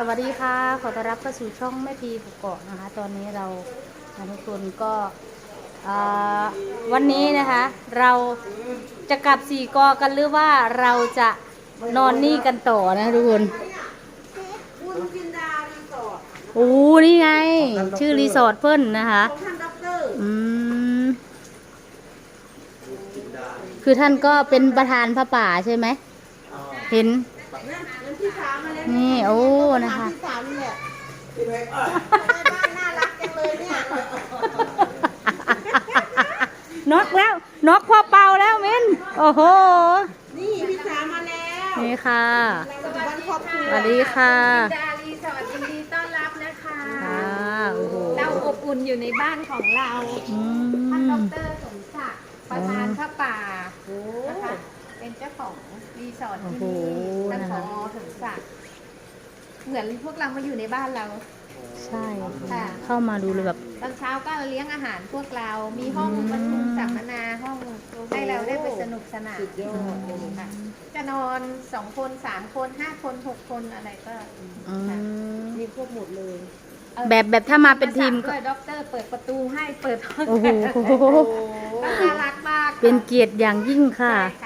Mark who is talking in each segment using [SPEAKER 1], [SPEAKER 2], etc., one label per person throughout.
[SPEAKER 1] สวัสดีค่ะ ขอต้อนรับเข้าสู่ช่องแม่พีกุกเกาะนะคะ ตอนนี้เราทุกคนก็วันนี้นะคะ เราจะกลับสี่กอกันหรือว่าเราจะนอนนี่กันต่อนะทุกคนโอ้นี่ไง ชื่อรีสอร์ทเพิ่นนะคะ
[SPEAKER 2] อื
[SPEAKER 1] มคือท่านก็เป็นประธานพระป่าใช่ไหม เห็น
[SPEAKER 2] สามมาแล้ว
[SPEAKER 1] นี่โอ้นะคะ
[SPEAKER 2] ที่สามนี่แหละบ้านน่ารักจังเลยเนี่ย
[SPEAKER 1] น็อกแล้วน็อกพ่อเป่าแล้วเม้นโอ้โห
[SPEAKER 2] นี่ที่สามมาแล้ว
[SPEAKER 1] นี่ค่ะ
[SPEAKER 2] เราอยู่บ้านครอบครัว
[SPEAKER 1] สวัสดีค่ะ
[SPEAKER 3] ดารีสอร์ทยินดีต้อนรับนะคะ
[SPEAKER 1] ค่ะ โอ้โห
[SPEAKER 3] เราอบอุ่นอยู่ในบ้านของเรา
[SPEAKER 1] อื
[SPEAKER 3] ท่านด
[SPEAKER 1] ม
[SPEAKER 3] รสมศักดิ์ประธานพระป่านะคะ เป็นเจ้าของรีสอร์ทที่นี่และขอสมศักดิ์เหมือนพวกเรามาอยู่ในบ้านเรา
[SPEAKER 1] ใช่
[SPEAKER 3] ค่ะ
[SPEAKER 1] เข้ามาดูเลยแบบ
[SPEAKER 3] ตอนเช้าก็เลี้ยงอาหารพวกเรา มีห้องประชุมสัมมนาห้องให้เราได้ไปสนุกสนานค่ะจะนอนสองคนสามคนห้าคนหกคนอะไรก็
[SPEAKER 1] อืม
[SPEAKER 2] มีครบหมดเลย
[SPEAKER 1] แบบแบบถ้ามาเป็นทีมก็
[SPEAKER 3] ด้วยด็อกเตอร์เปิดประตูให้เปิดห้อง
[SPEAKER 1] โอ้โห
[SPEAKER 3] น่ารักมากค่ะ
[SPEAKER 1] เป็นเกียรติอย่างยิ่งค่ะ
[SPEAKER 3] ใช่ค่ะ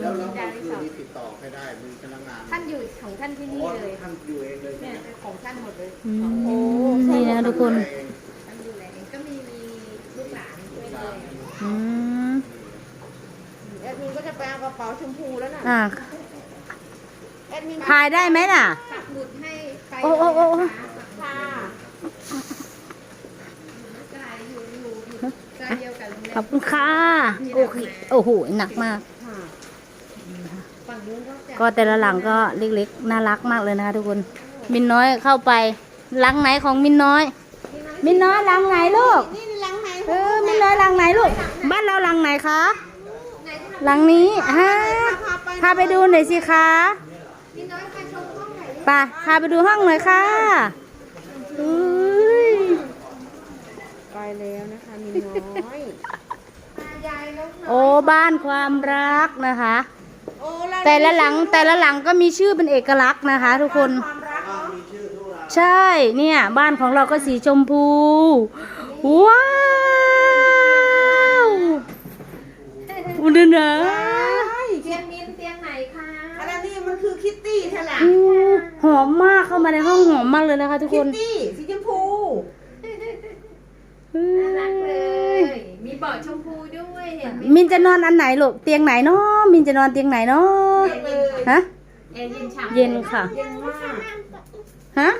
[SPEAKER 4] แล้วแล้ว
[SPEAKER 3] ดา
[SPEAKER 4] เมื่อ
[SPEAKER 3] ริ
[SPEAKER 4] คื
[SPEAKER 3] ส
[SPEAKER 4] น
[SPEAKER 3] อร์
[SPEAKER 4] นี้
[SPEAKER 3] ท
[SPEAKER 4] ติดต่อให้ได้มีพนักงาน
[SPEAKER 3] ท่านอยู่ของท่านที่นี่เลย
[SPEAKER 4] ท่านอยู่เองเลย
[SPEAKER 3] เนี่ยของท่านหมดเลย
[SPEAKER 1] อืมนี่นะทุกคน
[SPEAKER 3] ท่านดูแลเองก็มีมีลูกหลานช่วยเลย
[SPEAKER 1] อืม
[SPEAKER 2] แอดมินก็จะไปเอากระเป๋าชมพูแล้วน่ะ
[SPEAKER 1] อ่า
[SPEAKER 2] แอดมิน
[SPEAKER 1] พายได้ไหมล่ะ
[SPEAKER 3] ปักหมุดให้ไป
[SPEAKER 1] โอ้โอ้โอ้
[SPEAKER 2] ค่ะ
[SPEAKER 3] ไกลอยู่อยู่อยู่ไกลเดียวกับโรงแร
[SPEAKER 1] ขอบ
[SPEAKER 3] ม
[SPEAKER 1] คุณค่ะโอเคโอ้โหหนักมาก
[SPEAKER 2] ค่ะ
[SPEAKER 3] ฝั่งนู้น ก็จะ
[SPEAKER 1] ก็แต่ละหลังก็เล็กๆน่ารักมากเลยนะคะทุกคน มินน้อยเข้าไป หลังไหนของมินน้อย มินน้อยหลังไหนลูก
[SPEAKER 2] นี่หลังไหน
[SPEAKER 1] เออมินน้อยหลังไหนลูก บ้านเราหลังไหนคะหลังนี้ฮะพาไปดูหน่อยสิคะ
[SPEAKER 3] พี่น้อยไปชมห้องไหนดิ
[SPEAKER 1] ไปพาไปดูห้องหน่อยค่ะอุ้ย
[SPEAKER 2] ไปแล้วนะคะมีน้อย
[SPEAKER 3] ตายายแล้วเนอะ
[SPEAKER 1] โอ้บ้านความรักนะคะ
[SPEAKER 2] โอ้เรา
[SPEAKER 1] แต่ละหลังแต่ละหลังก็มีชื่อเป็นเอกลักษณ์นะคะ ทุกคน
[SPEAKER 2] ความรักเนาะ
[SPEAKER 1] ใช่เนี่ย บ้านของเราก็สีชมพู ว้าวอุดนะ
[SPEAKER 3] เตียงมินเตียงไหนคะ
[SPEAKER 2] อะไรนี่มันคือคิตตี้ใช่ไหม
[SPEAKER 1] อู้หอมมากเข้ามาในห้องหอมมากเลยนะคะ ทุก
[SPEAKER 2] คิ
[SPEAKER 1] ค
[SPEAKER 2] ต
[SPEAKER 1] น
[SPEAKER 2] ตี้สีชมพู
[SPEAKER 3] น่ารักเลย มีเบาะชมพูด้ว ยเห็นไหม
[SPEAKER 1] มินจะนอนอันไหนลูกเตียงไหนเนาะมินจะนอนเตียงไหนเนาะ
[SPEAKER 2] เย็นเลย
[SPEAKER 1] ฮะ
[SPEAKER 3] แอร์เย็นฉ่ำ
[SPEAKER 1] เย็นค่ะ
[SPEAKER 2] เย็นมาก
[SPEAKER 1] ฮะ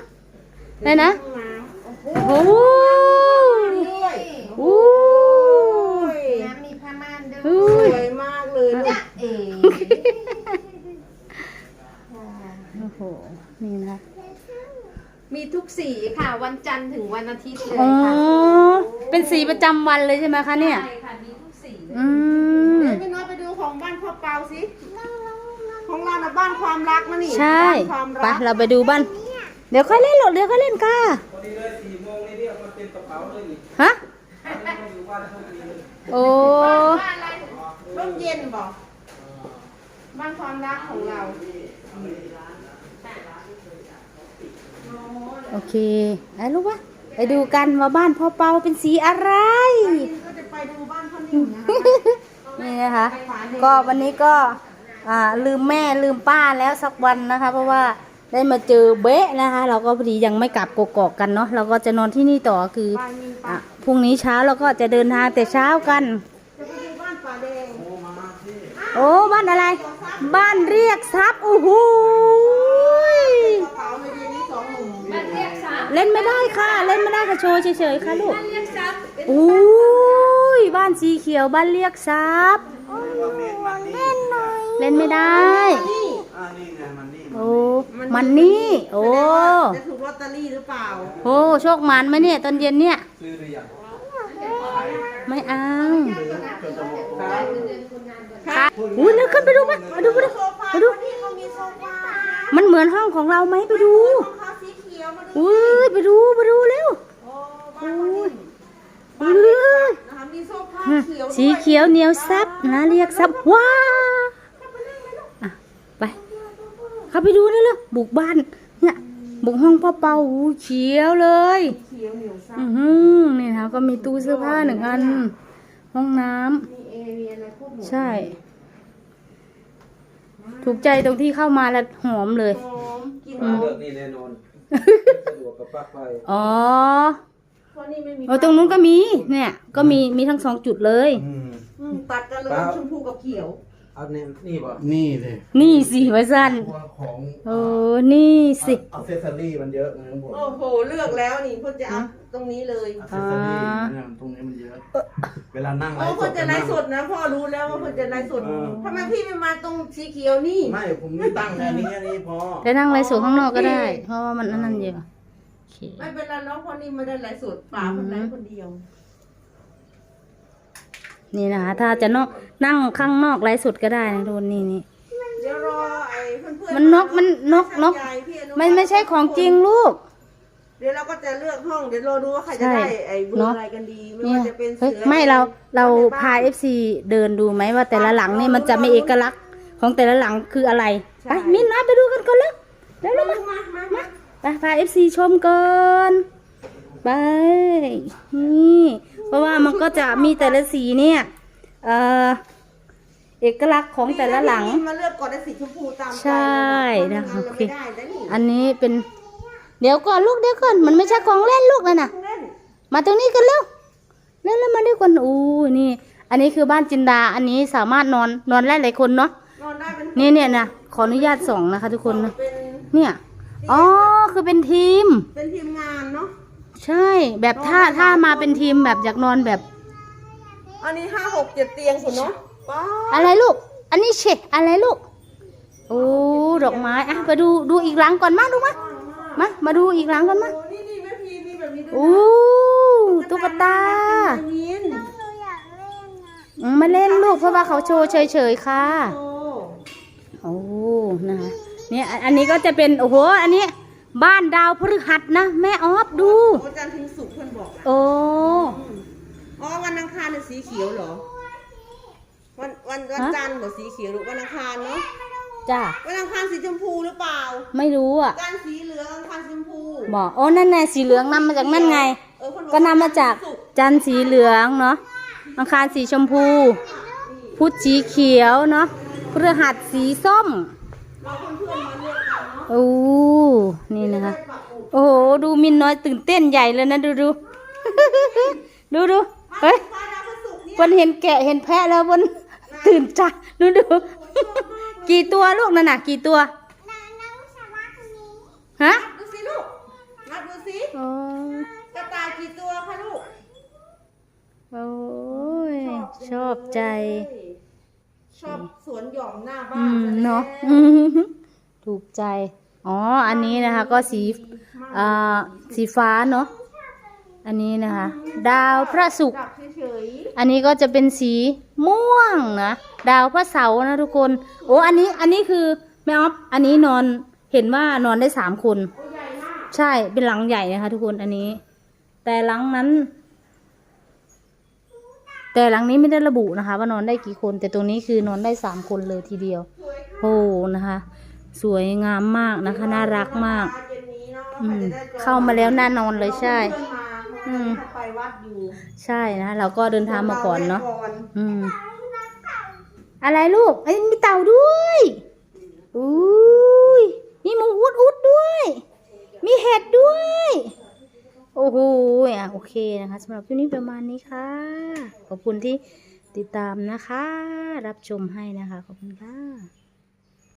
[SPEAKER 1] ได้นะ
[SPEAKER 2] ห้องน้ำโอ้โห
[SPEAKER 1] โอ้
[SPEAKER 2] ด้วย
[SPEAKER 1] โอ้
[SPEAKER 2] โอ้ย
[SPEAKER 3] น้ำมีผ้าม่านด้
[SPEAKER 1] อุ้
[SPEAKER 3] วย
[SPEAKER 2] สวยมากเลย
[SPEAKER 3] จ้ะเอ๋
[SPEAKER 1] โอ้โหนี่นะ
[SPEAKER 3] มีทุกสีค่ะ วันจันทร์ถึงวันอาทิตย์เลย
[SPEAKER 1] อ๋อ
[SPEAKER 3] ค่ะ
[SPEAKER 1] เป็นสีประจำวันเลยใช่ไหมคะเนี่ย
[SPEAKER 3] ใช่ค่ะมีทุกสีเลย
[SPEAKER 1] อืม
[SPEAKER 2] เดี๋ยวพี่น้อยไปดูของบ้านพ่อเปาสิ ของเราน่ะบ้านความรักนะนี่
[SPEAKER 1] ใช่
[SPEAKER 2] บ้านความ
[SPEAKER 1] ไป
[SPEAKER 2] รัก
[SPEAKER 1] เราไปดูบ้าน เดี๋ยวค่อยเล่นหรอกเดี๋ยวค่อยเล่นค่ะฮะ โอ้
[SPEAKER 3] บ้านอะไร
[SPEAKER 2] ร่มเย็นบอกบ้านความรักของเรา
[SPEAKER 1] โอเคไอ้ลูกวะไปดูกันว่าบ้านพ่อเปาเป็นสีอะไร
[SPEAKER 2] ก็จะไปดูบ้า นพ่อนิ่มนะคะ
[SPEAKER 1] นี่นะคะ ก็วันนี้ก็อ่าลืมแม่ลืมป้าแล้วสักวันนะคะ เพราะว่าได้มาเจอเบ๊ะนะคะ เราก็พอดียังไม่กลับกกอกกันเนาะเราก็จะนอนที่นี่ต่อคือ
[SPEAKER 2] บ้านนิ่ม
[SPEAKER 1] อะ
[SPEAKER 2] ปะ
[SPEAKER 1] พรุ่งนี้เช้าเราก็จะเดินทางแต่เช้ากัน
[SPEAKER 2] จะไปดูบ้านป่าแดง
[SPEAKER 1] โอ้บ้านอะไร บ้านเรียกทรัพย์โอ้โหย
[SPEAKER 2] กระเป๋าในเดือนนี้สองหนุ่ม
[SPEAKER 3] บ้านเรียกซับ
[SPEAKER 1] เล่นไม่ได้ค่ะ เล่นไม่ได้ค่ะโชว์เฉยๆค่ะลูก
[SPEAKER 3] บ้านเรียกซับเป็น
[SPEAKER 1] โอ้ย บ้านสีเขียวบ้านเรียกทรัพย์เล่นไม่ได้
[SPEAKER 2] นี่
[SPEAKER 4] อ่านี่ไงมันนี่
[SPEAKER 1] โอ้มันนี่โอ้
[SPEAKER 2] จะถูกลอตเตอรี่หรือเปล่า
[SPEAKER 1] โหโชคมันไหมเนี่ยตอนเย็นเนี่ย
[SPEAKER 4] ซื้อหรือยัง
[SPEAKER 1] ไม่เอา
[SPEAKER 2] ครับ
[SPEAKER 1] ค่ะอุ้ยเร็วขึ้นไปดูไปมาดูไปดู
[SPEAKER 2] โซฟา
[SPEAKER 1] มาดู
[SPEAKER 2] ที่เขามีโซฟา
[SPEAKER 1] มันเหมือนห้องของเราไหมไปดู
[SPEAKER 2] ของเขาสีเขียวมาดู
[SPEAKER 1] อุ้ยไปดูไปดูเร็ว
[SPEAKER 2] โอ้บ้านพ่อนิ่ม
[SPEAKER 1] อุ้ย
[SPEAKER 2] นะคะ มีโซฟาเขียวด้วย
[SPEAKER 1] สีเขียวเหนียวซับนะเรียกซับว้าอะไป เข้าไปดูนี่เลยบุกบ้าน เนี่ย บุกห้องพ่อเปาอู้เขียวเลย
[SPEAKER 2] เขียวเหนียวซับ
[SPEAKER 1] อือหือนี่นะคะก็มีตู้เสื้อผ้าหนึ่งอัน ห้องน้ำ
[SPEAKER 2] มีเอมีอะไรพวกหมด
[SPEAKER 1] ใช่ ถูกใจตรงที่เข้ามาแล้วหอมเลย
[SPEAKER 2] หอมกิน
[SPEAKER 4] มา
[SPEAKER 2] หอม
[SPEAKER 4] เลือกนี่แน่นอนสะดวกกับปลั๊กไฟ
[SPEAKER 1] อ๋อ
[SPEAKER 2] เพ ราะนี่ไม่มี
[SPEAKER 1] โอ้ตรงนู้นก็มี เนี่ย ก็มีมีทั้งสองจุดเลย
[SPEAKER 4] อืม
[SPEAKER 2] อืมตัดกันเลย
[SPEAKER 4] ครับ
[SPEAKER 2] ชมพูกับเขียว
[SPEAKER 4] เอาเนี่ยนี่ป่ะ
[SPEAKER 5] นี่เลย
[SPEAKER 1] นี่สิไว้สั้น
[SPEAKER 5] ตัวของ
[SPEAKER 1] โอ้นี่สิ
[SPEAKER 5] อัเซสซอรี่มันเยอะไงทั้งหมด
[SPEAKER 2] โอ้โห เลือกแล้วนี่เพ่นจะเอาตรงนี้เลย
[SPEAKER 5] อัเซสซอรี่เนี่ยตรงนี้มันเยอะ เวลานั่งไล
[SPEAKER 2] โอ้
[SPEAKER 5] ฟ์ส
[SPEAKER 2] เพ่น
[SPEAKER 5] ด
[SPEAKER 2] จะไลฟ์สดนะพ่อรู้แล้วว่าเพ่นจะไลฟ์สดทำไมพี่ไม่มาตรงสีเขียวนี่
[SPEAKER 5] ไม่ผมตั้งแค่นี้แค่นี้พอ
[SPEAKER 1] แต่นั่งไรสวนข้างนอกก็ได้ เพราะว่ามันอันนั้นเยอะโอ เค
[SPEAKER 2] ไม่เป็นไรน้องคนนี้ไม่ได้ไลฟ์สดป่าคนไลฟ์คนเดียว
[SPEAKER 1] นี่นะคะถ้าจะนอกนั่งข้างนอกไรสุดก็ได้นะทุกคนนี่นี่
[SPEAKER 2] เดี๋ยวรอไอ้เพื่อนๆ
[SPEAKER 1] มันนกมันนกนก
[SPEAKER 2] ใหญ่พี่อนุ
[SPEAKER 1] มันไม่ใช่ของจริงลูก
[SPEAKER 2] เดี๋ยวเราก็จะเลือกห้องเดี๋ยวรอดูว่าใครจะได้ไอ้เบอ
[SPEAKER 1] เน
[SPEAKER 2] ร์
[SPEAKER 1] อะ
[SPEAKER 2] อะไรกันดีไม่
[SPEAKER 1] เนี่ย
[SPEAKER 2] ว่าจะเป็น
[SPEAKER 1] เฮ้ย
[SPEAKER 2] เสือ
[SPEAKER 1] ไม่เราเรา
[SPEAKER 2] ในบ้น
[SPEAKER 1] พาเอฟซีเดินดูไหมว่าแต่ละหลังนี่มันจะมีเอกลักษณ์ของแต่ละหลังคืออะไร
[SPEAKER 2] ใช่
[SPEAKER 1] ไปมินนะไปดูกันก่อนแล้วเร็วๆมา
[SPEAKER 2] มามามา
[SPEAKER 1] ไปพาเอฟซีชมก่อนไปนี่เพราะว่ามันก็จะมีแต่ละสีเนี่ยเอ่อเอกลักษณ์ของแต่ละหลัง
[SPEAKER 2] พี่มาเลือกก่อนได้สีชมพูตามใจ
[SPEAKER 1] ใช่
[SPEAKER 2] เลย
[SPEAKER 1] นะคะ
[SPEAKER 2] เพรา
[SPEAKER 1] โอเค
[SPEAKER 2] ไม่งั้นเราไม่ได้แล้วนี่
[SPEAKER 1] อันนี้เป็น เดี๋ยวก่อนลูกเดี๋ยวก่อนมันไม่ใช่ของเล่นลูกนะน่ะ
[SPEAKER 2] เล่น
[SPEAKER 1] มาตรงนี้กันเร็วเร็วเร็วมาด้วยกันอู้นี่ อันนี้คือบ้านจินดา อันนี้สามารถนอนนอนได้หลายคนเนาะ
[SPEAKER 2] นอนได้เป็น
[SPEAKER 1] นี่เนี่ยนะขออนุญาตส่องนะคะ ทุกคนนะ
[SPEAKER 2] เป็น
[SPEAKER 1] เนี่ยอ๋อ คือเป็นทีม
[SPEAKER 2] เป็นทีมงานเนาะ
[SPEAKER 1] ใช่ แบบถ้าถ้ามาเป็นทีมแบบอยากนอนแบบ
[SPEAKER 2] อันนี้ห้าหกเจ็ดเตียงคุณเนาะป้า
[SPEAKER 1] อะไรลูก อันนี้เชอะไรลูก โอ้ดอกไม้อะไปดูดูอีกหลังก่อนมาดูมามามาดูอีกหลังก่อนมา
[SPEAKER 2] โอ้นี่นี่แม่พีมีแบบนี้ด้วย
[SPEAKER 1] โอ้ตุ๊กตา
[SPEAKER 2] มิน
[SPEAKER 1] อืมมาเล่นลูกเพราะว่าเขาโชว์เฉยๆค่ะ
[SPEAKER 2] โอ้
[SPEAKER 1] โอ้นะคะเนี่ยอันอันนี้ก็จะเป็น โอ้โห อันนี้ บ้านดาวพฤหัสนะ แม่ออฟดู
[SPEAKER 2] โอ้จันทร์ถึงสุกร์เพื่อนบอก
[SPEAKER 1] โอ้
[SPEAKER 2] อ๋อวันอังคารเนี่ยสีเขียวเหรอ วันวันวัน
[SPEAKER 1] ฮะ
[SPEAKER 2] จันทร์บอกสีเขียวหรือวันอังคารเนาะ
[SPEAKER 1] จ้า
[SPEAKER 2] วันอังคารสีชมพูหรือเปล่า
[SPEAKER 1] ไม่รู้อะ
[SPEAKER 2] จันทร์สีเหลืองอังคารสีชมพู
[SPEAKER 1] บอกโอ้นั่นไงสีเหลืองนำมาจากนั่นไง
[SPEAKER 2] เออเพิ่บอก
[SPEAKER 1] ก็นำมาจาก
[SPEAKER 2] ศุร์
[SPEAKER 1] จันทร์สีเหลืองเนาะอังคารสีชมพู พุธสีเขียวเนาะพฤหัสสีส้ม
[SPEAKER 2] เราเพื่อนๆมาเลือกกันเนาะ
[SPEAKER 1] โอ้นี่นะคะโอ้โหดูมินน้อยตื่นเต้นใหญ่เลยนะดูดูดูดูเฮ้ย
[SPEAKER 2] ฟ้าดาวพฤหัสเนี่ย
[SPEAKER 1] วันเห็นแกะเห็นแพะแล้ววันตื่นจ้าดูดูกี่ตัวลูกนั่นน่ะกี่ตัวฮะ
[SPEAKER 2] ดูสิลูกนับดูสิ
[SPEAKER 1] โอ้ย
[SPEAKER 2] กระต่ายกี่ตัวคะลูก
[SPEAKER 1] โอ้ยชอบใจ
[SPEAKER 2] ชอบสวนหย่อมหน้าบ้า
[SPEAKER 1] อื
[SPEAKER 2] น
[SPEAKER 1] ม
[SPEAKER 2] ซแล้ว
[SPEAKER 1] เนาะ ถูกใจ อ๋อ อันนี้นะคะก็สีอ่าสีฟ้าเนาะ อันนี้นะคะ ดาวพระศุกร์
[SPEAKER 2] เฉย
[SPEAKER 1] อันนี้ก็จะเป็นสีม่วงนะ ดาวพระเสาร์นะทุกคน โอ้ อันนี้ อันนี้คือแม่ออฟอันนี้นอน เห็นว่านอนได้สามคน
[SPEAKER 2] ๆใหญ่มาก
[SPEAKER 1] ใช่ เป็นหลังใหญ่นะคะทุกคน อันนี้ แต่หลังนั้น แต่หลังนี้ไม่ได้ระบุนะคะ ว่านอนได้กี่คน แต่ตรงนี้คือนอนได้สามคนเลยทีเดียว โอ้นะคะ สวยงามมากนะคะ น่ารักมาก
[SPEAKER 2] เย็นนี้เนาะ
[SPEAKER 1] อืม
[SPEAKER 2] ใครจะได้จอง
[SPEAKER 1] เข้ามาแล้วน่านอนเลยใช่
[SPEAKER 2] เพื่อนมาเพราะว่า
[SPEAKER 1] อืม
[SPEAKER 2] ไปวัดอยู่
[SPEAKER 1] ใช่นะเราก็เดินทางมาก่อนเนาะ
[SPEAKER 2] รแวก่อน
[SPEAKER 1] อืม อะไรลูกเอ้ยมีเต่าด้วยอุ้ยมีหมูอุดอุดด้วย มีเห็ดด้วย โอ้โหอะโอเคนะคะสำหรับคลิปนี้ประมาณนี้ค่ะ ขอบคุณที่ติดตามนะคะ รับชมให้นะคะ ขอบคุณค่ะ